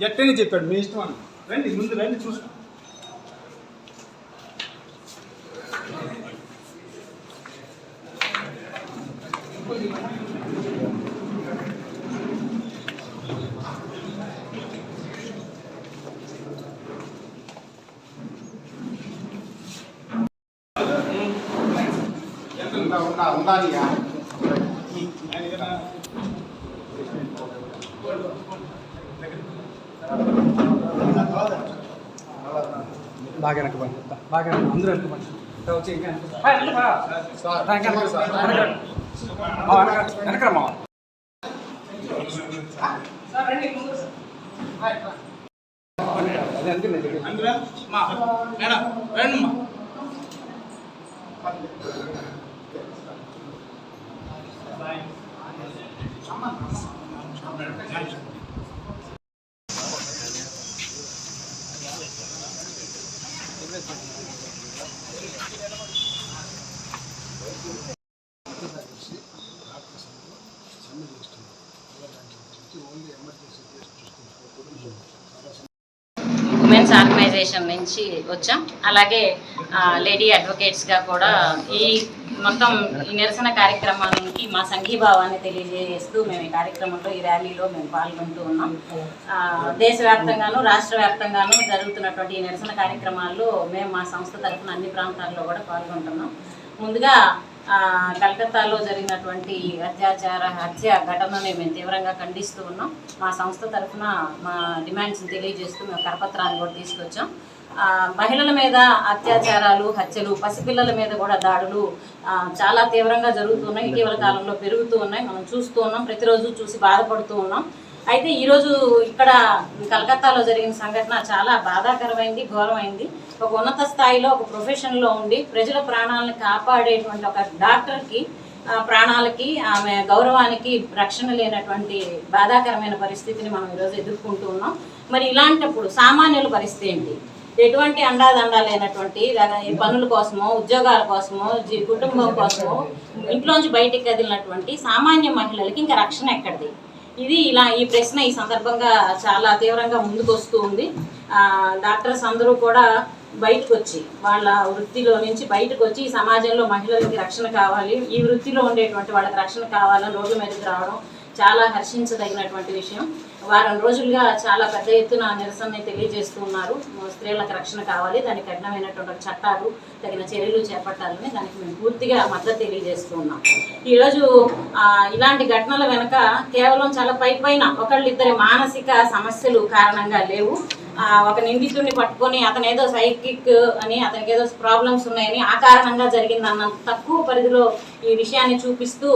ఎట్టని చెప్పాడు మీ ఇష్టం అని రండి ముందు రండి చూసుకో. బాగా వెనకబండి బాగా వెనక- అందరూ వెనకబండి ఇట్లా వచ్చి ఇంకా వెనక. ఆ, వెనక రా. రా, ఇంకా వెనక రా. వెనక రా. మా వెనక ఆర్గనైజేషన్ నుంచి వచ్చాం. అలాగే లేడీ అడ్వకేట్స్గా కూడా ఈ మొత్తం ఈ నిరసన కార్యక్రమానికి మా సంఘీభావాన్ని తెలియజేస్తూ మేము ఈ కార్యక్రమంలో ఈ ర్యాలీలో మేము పాల్గొంటూ ఉన్నాం. దేశవ్యాప్తంగాను రాష్ట్ర వ్యాప్తంగాను జరుగుతున్నటువంటి ఈ నిరసన కార్యక్రమాల్లో మేము మా సంస్థ తరఫున అన్ని ప్రాంతాల్లో కూడా పాల్గొంటున్నాం. ముందుగా కలకత్తాలో జరిగినటువంటి అత్యాచార హత్య ఘటనని మేము తీవ్రంగా ఖండిస్తూ ఉన్నాం. మా సంస్థ తరఫున మా డిమాండ్స్ని తెలియజేస్తూ మేము కరపత్రాన్ని కూడా తీసుకొచ్చాం. మహిళల మీద అత్యాచారాలు హత్యలు పసిపిల్లల మీద కూడా దాడులు చాలా తీవ్రంగా జరుగుతున్నాయి ఇటీవల కాలంలో పెరుగుతూ ఉన్నాయి. మనం చూస్తూ ఉన్నాం. ప్రతిరోజు చూసి బాధపడుతూ ఉన్నాం. అయితే ఈరోజు ఇక్కడ కలకత్తాలో జరిగిన సంఘటన చాలా బాధాకరమైంది ఘోరమైంది. ఒక ఉన్నత స్థాయిలో ఒక ప్రొఫెషన్లో ఉండి ప్రజల ప్రాణాలను కాపాడేటువంటి ఒక డాక్టర్కి ప్రాణాలకి ఆమె గౌరవానికి రక్షణ లేనటువంటి బాధాకరమైన పరిస్థితిని మనం ఈరోజు ఎదుర్కొంటూ ఉన్నాం. మరి ఇలాంటప్పుడు సామాన్యుల పరిస్థితి ఏంటి? ఎటువంటి అండాదండా లేనటువంటి పనుల కోసమో ఉద్యోగాల కోసమో కుటుంబం కోసమో ఇంట్లోంచి బయటికి కదిలినటువంటి సామాన్య మహిళలకి ఇంకా రక్షణ ఎక్కడిది? ఇది ఇలా ఈ ప్రశ్న ఈ సందర్భంగా చాలా తీవ్రంగా ముందుకు వస్తూ ఉంది డాక్టర్స్ అందరూ కూడా బయటకు వచ్చి వాళ్ళ వృత్తిలో నుంచి బయటకు వచ్చి ఈ సమాజంలో మహిళలకి రక్షణ కావాలి ఈ వృత్తిలో ఉండేటువంటి వాళ్ళకి రక్షణ కావాలని రోడ్ల మీదకి రావడం చాలా హర్షించదగినటువంటి విషయం. వారం రోజులుగా చాలా పెద్ద ఎత్తున నిరసనని తెలియజేస్తూ ఉన్నారు. స్త్రీలకు రక్షణ కావాలి దానికి కఠినమైనటువంటి చట్టాలు తగిన చర్యలు చేపట్టాలని దానికి మేము పూర్తిగా మద్దతు తెలియజేస్తూ ఉన్నాం. ఈరోజు ఇలాంటి ఘటనల వెనుక కేవలం చాలా పై పైన ఒకళ్ళిద్దరి మానసిక సమస్యలు కారణంగా లేవు. ఒక నిందితుడిని పట్టుకొని అతను ఏదో సైకిక్ అని అతనికి ఏదో ప్రాబ్లమ్స్ ఉన్నాయని ఆ కారణంగా జరిగింది అన్నంత తక్కువ పరిధిలో ఈ విషయాన్ని చూపిస్తూ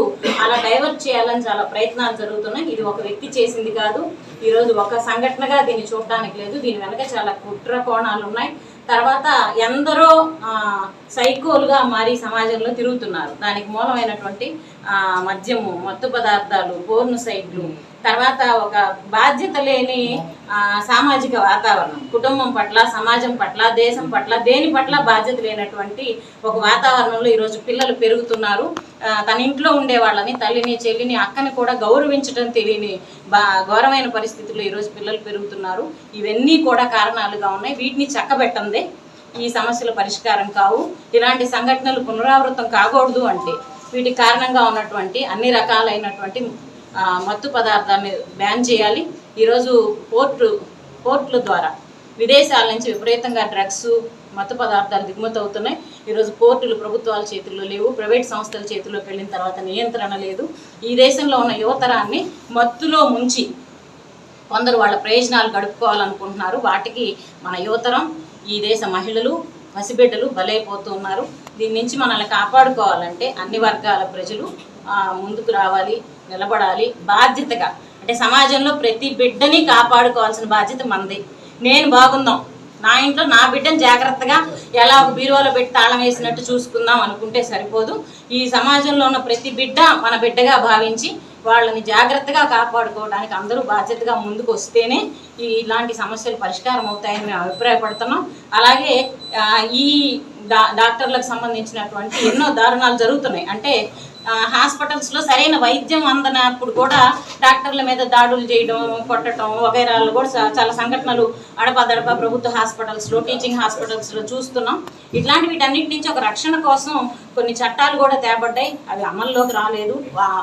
అలా డైవర్ట్ చేయాలని చాలా ప్రయత్నాలు జరుగుతున్నాయి. ఇది ఒక వ్యక్తి చేసింది కాదు. ఈరోజు ఒక సంఘటనగా దీన్ని చూడడానికి లేదు. దీని వెనక చాలా కుట్ర కోణాలు ఉన్నాయి. తర్వాత ఎందరో సైకోలుగా మారి సమాజంలో తిరుగుతున్నారు. దానికి మూలమైనటువంటి మద్యము మత్తు పదార్థాలు పోర్ను సైట్లు తర్వాత ఒక బాధ్యత లేని సామాజిక వాతావరణం. కుటుంబం పట్ల సమాజం పట్ల దేశం పట్ల దేని పట్ల బాధ్యత లేనటువంటి ఒక వాతావరణంలో ఈరోజు పిల్లలు పెరుగుతున్నారు. తన ఇంట్లో ఉండే వాళ్ళని తల్లిని చెల్లిని అక్కని కూడా గౌరవించడం తెలియని బా ఘోరమైన పరిస్థితుల్లో ఈరోజు పిల్లలు పెరుగుతున్నారు. ఇవన్నీ కూడా కారణాలుగా ఉన్నాయి. వీటిని చక్కబెట్టందే ఈ సమస్యల పరిష్కారం కావు. ఇలాంటి సంఘటనలు పునరావృతం కాకూడదు అంటే వీటికి కారణంగా ఉన్నటువంటి అన్ని రకాలైనటువంటి మత్తు పదార్థాన్ని బ్యాన్ చేయాలి. ఈరోజు పోర్టు పోర్టుల ద్వారా విదేశాల నుంచి విపరీతంగా డ్రగ్స్ మత్తు పదార్థాలు దిగుమతి అవుతున్నాయి. ఈరోజు పోర్టులు ప్రభుత్వాల చేతుల్లో లేవు ప్రైవేట్ సంస్థల చేతుల్లోకి వెళ్ళిన తర్వాత నియంత్రణ లేదు. ఈ దేశంలో ఉన్న యువతరాన్ని మత్తులో ముంచి కొందరు వాళ్ళ ప్రయోజనాలు గడుపుకోవాలనుకుంటున్నారు. వాటికి మన యువతరం ఈ దేశ మహిళలు పసిబిడ్డలు బలైపోతున్నారు దీని నుంచి మనల్ని కాపాడుకోవాలంటే అన్ని వర్గాల ప్రజలు ముందుకు రావాలి నిలబడాలి. బాధ్యతగా అంటే సమాజంలో ప్రతి బిడ్డని కాపాడుకోవాల్సిన బాధ్యత మనది. నేను బాగుందాం. నా ఇంట్లో నా బిడ్డను జాగ్రత్తగా ఎలా ఒక బీరువాలో పెట్టి తాళం వేసినట్టు చూసుకుందాం అనుకుంటే సరిపోదు. ఈ సమాజంలో ఉన్న ప్రతి బిడ్డ మన బిడ్డగా భావించి వాళ్ళని జాగ్రత్తగా కాపాడుకోవడానికి అందరూ బాధ్యతగా ముందుకు వస్తేనే ఈ ఇలాంటి సమస్యలు పరిష్కారం అవుతాయని మేము అభిప్రాయపడుతున్నాం. అలాగే ఈ డా డాక్టర్లకు సంబంధించినటువంటి ఎన్నో దారుణాలు జరుగుతున్నాయి. అంటే హాస్పిటల్స్లో సరైన వైద్యం అందనప్పుడు కూడా డాక్టర్ల మీద దాడులు చేయడం కొట్టడం వగైరాలు కూడా చాలా సంఘటనలు అడపదడప ప్రభుత్వ హాస్పిటల్స్లో టీచింగ్ హాస్పిటల్స్లో చూస్తున్నాం. ఇట్లాంటి వీటన్నిటి నుంచి ఒక రక్షణ కోసం కొన్ని చట్టాలు కూడా తేబడ్డాయి. అవి అమల్లోకి రాలేదు.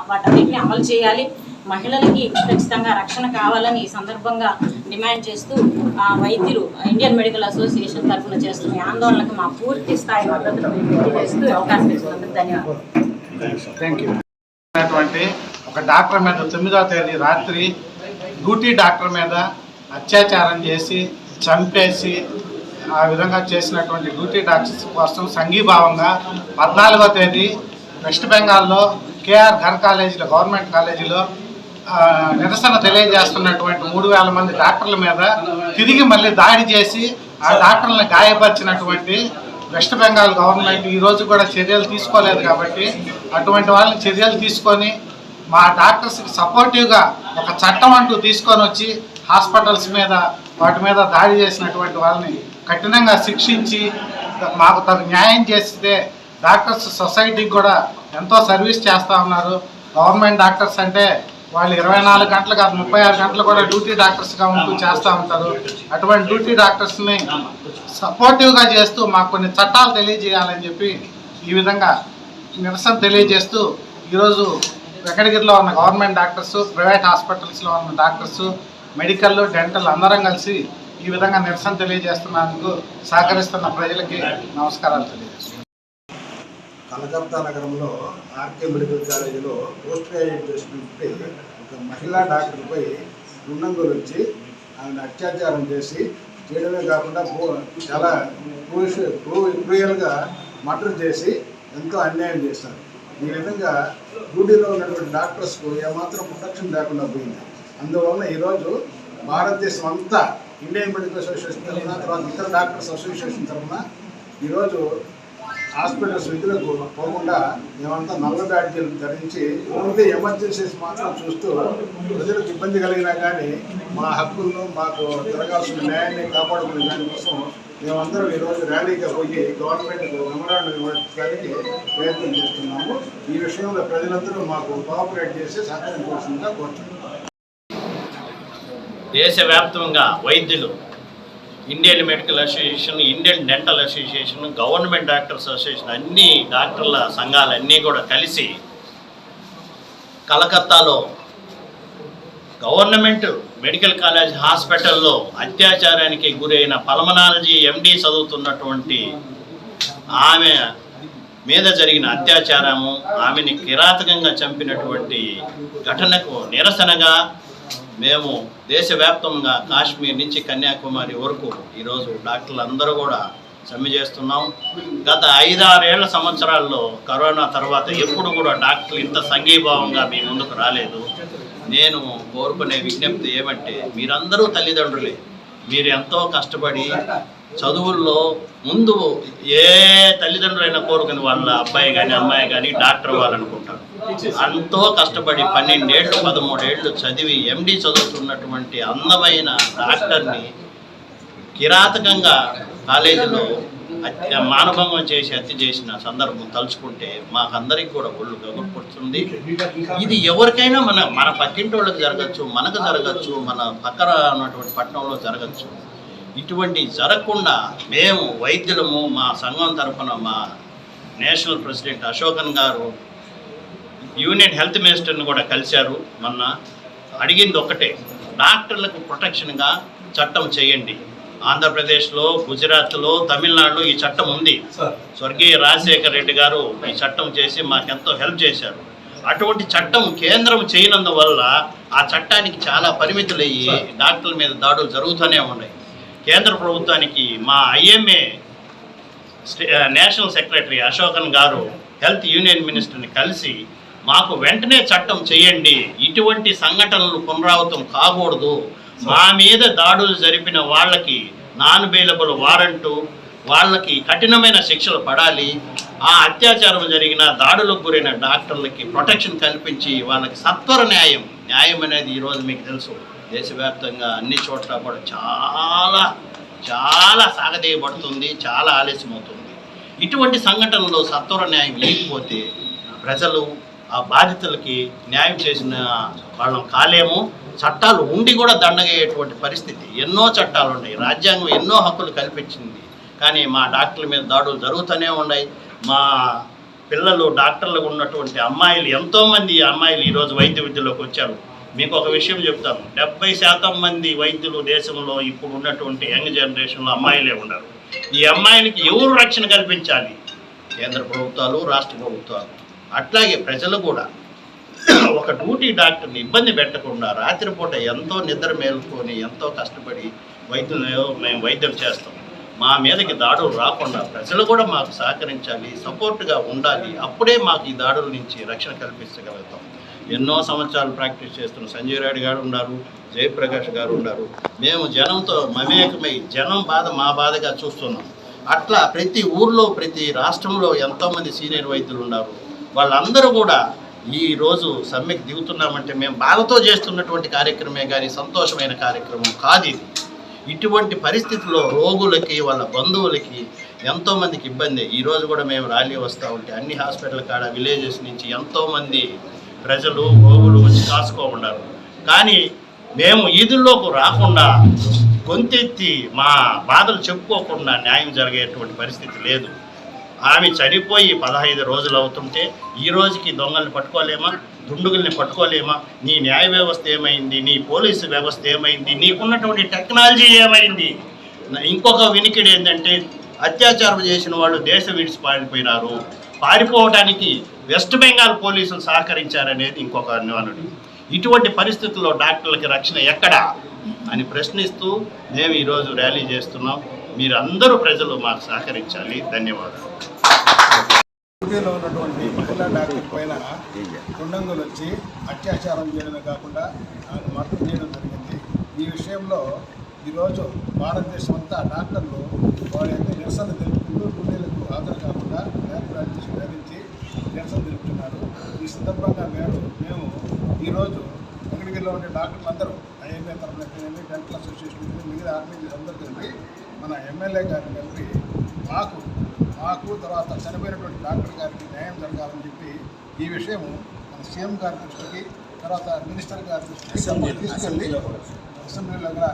వాటన్నిటిని అమలు చేయాలి. మహిళలకి ఖచ్చితంగా రక్షణ కావాలని ఈ సందర్భంగా డిమాండ్ చేస్తూ ఆ వైద్యులు ఇండియన్ మెడికల్ అసోసియేషన్ తరఫున చేస్తున్న ఆందోళనకు మా పూర్తి స్థాయి మద్దతు తెలియజేస్తూ అవకాశం ఇచ్చినందుకు ధన్యవాదాలు. థ్యాంక్ యూ ఒక డాక్టర్ మీద తొమ్మిదవ తేదీ రాత్రి డ్యూటీ డాక్టర్ మీద అత్యాచారం చేసి చంపేసి ఆ విధంగా చేసినటువంటి డ్యూటీ డాక్టర్స్ కోసం సంఘీభావంగా పద్నాలుగవ తేదీ వెస్ట్ బెంగాల్లో కేఆర్ ఘర్ కాలేజీలో గవర్నమెంట్ కాలేజీలో నిరసన తెలియజేస్తున్నటువంటి మూడు వేల మంది డాక్టర్ల మీద తిరిగి మళ్ళీ దాడి చేసి ఆ డాక్టర్లను గాయపరిచినటువంటి వెస్ట్ బెంగాల్ గవర్నమెంట్ ఈ రోజు కూడా చర్యలు తీసుకోలేదు కాబట్టి అటువంటి వాళ్ళని చర్యలు తీసుకొని మా డాక్టర్స్కి సపోర్టివ్గా ఒక చట్టం అంటూ తీసుకొని వచ్చి హాస్పిటల్స్ మీద వాటి మీద దాడి చేసినటువంటి వాళ్ళని కఠినంగా శిక్షించి మాకు తగు న్యాయం చేస్తే డాక్టర్స్ సొసైటీకి కూడా ఎంతో సర్వీస్ చేస్తూ ఉన్నారు. గవర్నమెంట్ డాక్టర్స్ అంటే వాళ్ళు ఇరవై నాలుగు గంటలు కాదు ముప్పై ఆరు గంటలు కూడా డ్యూటీ డాక్టర్స్గా ఉంటూ చేస్తూ ఉంటారు. అటువంటి డ్యూటీ డాక్టర్స్ని సపోర్టివ్గా చేస్తూ మాకు కొన్ని చట్టాలు తెలియజేయాలని చెప్పి ఈ విధంగా నిరసన తెలియజేస్తూ ఈరోజు వెంకటగిరిలో ఉన్న గవర్నమెంట్ డాక్టర్స్ ప్రైవేట్ హాస్పిటల్స్లో ఉన్న డాక్టర్స్ మెడికల్ డెంటల్ అందరం కలిసి ఈ విధంగా నిరసన తెలియజేస్తున్నందుకు సహకరిస్తున్న ప్రజలకి నమస్కారాలు తెలియజేస్తున్నాను కలకత్తా నగరంలో ఆర్కే మెడికల్ కాలేజీలో పోస్ట్ గ్రాడ్యుయేట్ చేసినటువంటి ఒక మహిళా డాక్టర్పై దుండంగులు వచ్చి ఆమెను అత్యాచారం చేసి చేయడమే కాకుండా చాలా క్రూష- క్రూ- క్రూయల్గా మర్డర్ చేసి ఎంతో అన్యాయం చేశారు. ఈ విధంగా డ్యూటీలో ఉన్నటువంటి డాక్టర్స్కు ఏమాత్రం ప్రొటెక్షన్ లేకుండా పోయింది. అందువలన ఈరోజు భారతదేశం అంతా ఇండియన్ మెడికల్ అసోసియేషన్ తరఫున తర్వాత ఇతర డాక్టర్స్ అసోసియేషన్ తరఫున ఈరోజు హాస్పిటల్స్ విధులకు పోకుండా మేమంతా నల్ల బ్యాడ్జీలు ధరించి ఓన్లీ ఎమర్జెన్సీస్ మాత్రం చూస్తూ ప్రజలకు ఇబ్బంది కలిగినా కానీ మా హక్కులను మాకు జరగాల్సిన న్యాయాన్ని కాపాడుకునే దానికోసం మేమందరం ఈరోజు ర్యాలీగా పోయి గవర్నమెంట్ మెమరాండం ఇవ్వడానికి ప్రయత్నం చేస్తున్నాము. ఈ విషయంలో ప్రజలందరూ మాకు కోఆపరేట్ చేసి సహకరించవలసిందిగా కోరుతున్నాము దేశవ్యాప్తంగా వైద్యులు Indian medical association Indian dental association government doctors association అన్ని డాక్టర్ల సంఘాలన్నీ కూడా కలిసి కలకత్తాలో గవర్నమెంట్ మెడికల్ కాలేజ్ హాస్పిటల్లో అత్యాచారానికి గురైన పల్మనాలజీ ఎండి చదువుతున్నటువంటి ఆమె మీద జరిగిన అత్యాచారము ఆమెని కిరాతకంగా చంపినటువంటి ఘటనకు నిరసనగా మేము దేశవ్యాప్తంగా కాశ్మీర్ నుంచి కన్యాకుమారి వరకు ఈరోజు డాక్టర్లు అందరూ కూడా సమ్మె చేస్తున్నాం. గత ఐదారేళ్ళ సంవత్సరాల్లో కరోనా తర్వాత ఎప్పుడు కూడా డాక్టర్లు ఇంత సంఘీభావంగా మీ ముందుకు రాలేదు. నేను కోరుకునే విజ్ఞప్తి ఏమంటే మీరందరూ తల్లిదండ్రులే. మీరు ఎంతో కష్టపడి చదువుల్లో ముందు ఏ తల్లిదండ్రులైనా కోరుకుని వాళ్ళ అబ్బాయి కానీ అమ్మాయి కానీ డాక్టర్ అవ్వాలనుకుంటారు. ఎంతో కష్టపడి పన్నెండేళ్ళు పదమూడేళ్ళు చదివి ఎండి చదువుతున్నటువంటి అందమైన డాక్టర్ని కిరాతకంగా కాలేజీలో హత్య మానభంగం చేసి హత్య చేసిన సందర్భం తలుచుకుంటే మాకందరికి కూడా ఒళ్ళు గగుర్పడుతుంది ఇది ఎవరికైనా మన మన పక్కింటి వాళ్ళకి జరగచ్చు మనకు జరగచ్చు మన పక్కన ఉన్నటువంటి పట్టణంలో జరగచ్చు. ఇటువంటి జరగకుండా మేము వైద్యులము మా సంఘం తరఫున మా నేషనల్ ప్రెసిడెంట్ అశోకన్ గారు యూనియన్ హెల్త్ మినిస్టర్ని కూడా కలిశారు. మొన్న అడిగింది ఒకటే డాక్టర్లకు ప్రొటెక్షన్గా చట్టం చేయండి. ఆంధ్రప్రదేశ్లో గుజరాత్లో తమిళనాడులో ఈ చట్టం ఉంది. స్వర్గీయ రాజశేఖర రెడ్డి గారు ఈ చట్టం చేసి మాకెంతో హెల్ప్ చేశారు. అటువంటి చట్టం కేంద్రం చేయనందువల్ల ఆ చట్టానికి చాలా పరిమితులు అయ్యి డాక్టర్ల మీద దాడులు జరుగుతూనే ఉన్నాయి. కేంద్ర ప్రభుత్వానికి మా ఐఎంఏ నేషనల్ సెక్రటరీ అశోకన్ గారు హెల్త్ యూనియన్ మినిస్టర్ని కలిసి మాకు వెంటనే చట్టం చేయండి. ఇటువంటి సంఘటనలు పునరావృతం కాకూడదు. మా మీద దాడులు జరిపిన వాళ్ళకి నాన్ బెయిలబుల్ వారంటు వాళ్ళకి కఠినమైన శిక్షలు పడాలి. ఆ అత్యాచారం జరిగిన దాడులకు గురైన డాక్టర్లకి ప్రొటెక్షన్ కల్పించి వాళ్ళకి సత్వర న్యాయం. న్యాయం అనేది ఈరోజు మీకు తెలుసు. దేశవ్యాప్తంగా అన్ని చోట్ల కూడా చాలా చాలా సాగదీయబడుతుంది చాలా ఆలస్యమవుతుంది. ఇటువంటి సంఘటనలో సత్వర న్యాయం లేకపోతే ప్రజలు ఆ బాధితులకి న్యాయం చేసిన వాళ్ళం కాలేము. చట్టాలు ఉండి కూడా దండగయ్యేటువంటి పరిస్థితి. ఎన్నో చట్టాలు ఉన్నాయి. రాజ్యాంగం ఎన్నో హక్కులు కల్పించింది. కానీ మా డాక్టర్ల మీద దాడులు జరుగుతూనే ఉన్నాయి. మా పిల్లలు డాక్టర్లకు ఉన్నటువంటి అమ్మాయిలు ఎంతోమంది అమ్మాయిలు ఈరోజు వైద్య విద్యలోకి వచ్చారు. మీకు ఒక విషయం చెప్తాను. డెబ్బై శాతం మంది వైద్యులు దేశంలో ఇప్పుడు ఉన్నటువంటి యంగ్ జనరేషన్లో అమ్మాయిలే ఉన్నారు. ఈ అమ్మాయిలకి ఎవరు రక్షణ కల్పించాలి? కేంద్ర ప్రభుత్వాలు రాష్ట్ర ప్రభుత్వాలు. అట్లాగే ప్రజలు కూడా ఒక డ్యూటీ డాక్టర్ని ఇబ్బంది పెట్టకుండా రాత్రిపూట ఎంతో నిద్ర మేలుకొని ఎంతో కష్టపడి వైద్యులు మేము వైద్యం చేస్తాం. మా మీదకి దాడులు రాకుండా ప్రజలు కూడా మాకు సహకరించాలి సపోర్ట్గా ఉండాలి. అప్పుడే మాకు ఈ దాడుల నుంచి రక్షణ కల్పించగలుగుతాం. ఎన్నో సంవత్సరాలు ప్రాక్టీస్ చేస్తున్న సంజయ్ రెడ్డి గారు ఉన్నారు జయప్రకాష్ గారు ఉన్నారు. మేము జనంతో మమేకమై జనం బాధ మా బాధగా చూస్తున్నాం. అట్లా ప్రతి ఊర్లో ప్రతి రాష్ట్రంలో ఎంతోమంది సీనియర్ వైద్యులు ఉన్నారు. వాళ్ళందరూ కూడా ఈ రోజు సమ్మెకి దిగుతున్నామంటే మేము బాధతో చేస్తున్నటువంటి కార్యక్రమే కానీ సంతోషమైన కార్యక్రమం కాదు ఇది. ఇటువంటి పరిస్థితుల్లో రోగులకి వాళ్ళ బంధువులకి ఎంతోమందికి ఇబ్బంది. ఈ రోజు కూడా మేము ర్యాలీ వస్తూ ఉంటే అన్ని హాస్పిటల్ కాడ విలేజెస్ నుంచి ఎంతోమంది ప్రజలు రోగులు వచ్చి కాసుకో ఉన్నారు. కానీ మేము ఈదుల్లోకి రాకుండా గొంతెత్తి మా బాధలు చెప్పుకోకుండా న్యాయం జరిగేటువంటి పరిస్థితి లేదు. ఆమె చనిపోయి పదహైదు రోజులు అవుతుంటే ఈ రోజుకి దొంగల్ని పట్టుకోలేమా? దుండుగుల్ని పట్టుకోలేమా? నీ న్యాయ వ్యవస్థ ఏమైంది? నీ పోలీసు వ్యవస్థ ఏమైంది? నీకున్నటువంటి టెక్నాలజీ ఏమైంది? ఇంకొక వినికిడి ఏంటంటే అత్యాచారం చేసిన వాళ్ళు దేశం విడిచి పారిపోయినారు. పారిపోవడానికి వెస్ట్ బెంగాల్ పోలీసులు సహకరించారనేది ఇంకొక అనుమానుడు ఇటువంటి పరిస్థితుల్లో డాక్టర్లకి రక్షణ ఎక్కడా? అని ప్రశ్నిస్తూ మేము ఈరోజు ర్యాలీ చేస్తున్నాం. మీరందరూ ప్రజలు మాకు సహకరించాలి. ధన్యవాదాలు. డ్యూటీలో ఉన్నటువంటి మహిళా డాక్టర్ పైన దుండంగులు వచ్చి అత్యాచారం చేయడమే కాకుండా ఆయన మరణం చేయడం జరిగింది. ఈ విషయంలో ఈరోజు భారతదేశం అంతా డాక్టర్లు వారి యొక్క నిరసన తెలుపుకుంటూ డ్యూటీలకు హాజరు కాకుండా ల్యాబ్ ప్రాక్టీస్ ధరించి నిరసన తెలుపుతున్నారు. ఈ సందర్భంగా మేము మేము ఈరోజు వెంకటగిరిలో ఉండే డాక్టర్లు అందరూ ఐఎంఏ తరఫున అయితేనేమి డెంటల్ అసోసియేషన్ అయితేనేమి, మిగతా ఆర్మీ అందరూ కలిపి మన ఎమ్మెల్యే గారిని కలిపి మాకు మాకు తర్వాత చనిపోయినటువంటి డాక్టర్ గారికి న్యాయం జరగాలని చెప్పి ఈ విషయం మన సీఎం గారి దృష్టికి తర్వాత మినిస్టర్ గారి దృష్టికి తీసుకెళ్ళి అసెంబ్లీలో కూడా.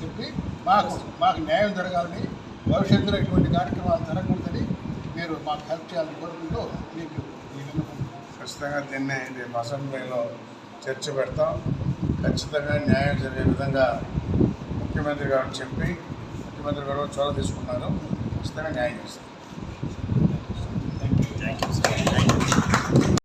చెప్పి మాకు మాకు న్యాయం జరగాలని భవిష్యత్తులో ఇటువంటి కార్యక్రమాలు జరగకూడదని మీరు మాకు హెల్ప్ చేయాలని కోరుకుంటూ మీకు ఈ విన్నపం. ఖచ్చితంగా దీన్ని రేపు అసెంబ్లీలో చర్చ పెడతాం. ఖచ్చితంగా న్యాయం జరిగే విధంగా ముఖ్యమంత్రి గారు చెప్పి ముఖ్యమంత్రి గారు చొరవ తీసుకున్నారు. ఖచ్చితంగా న్యాయం చేస్తారు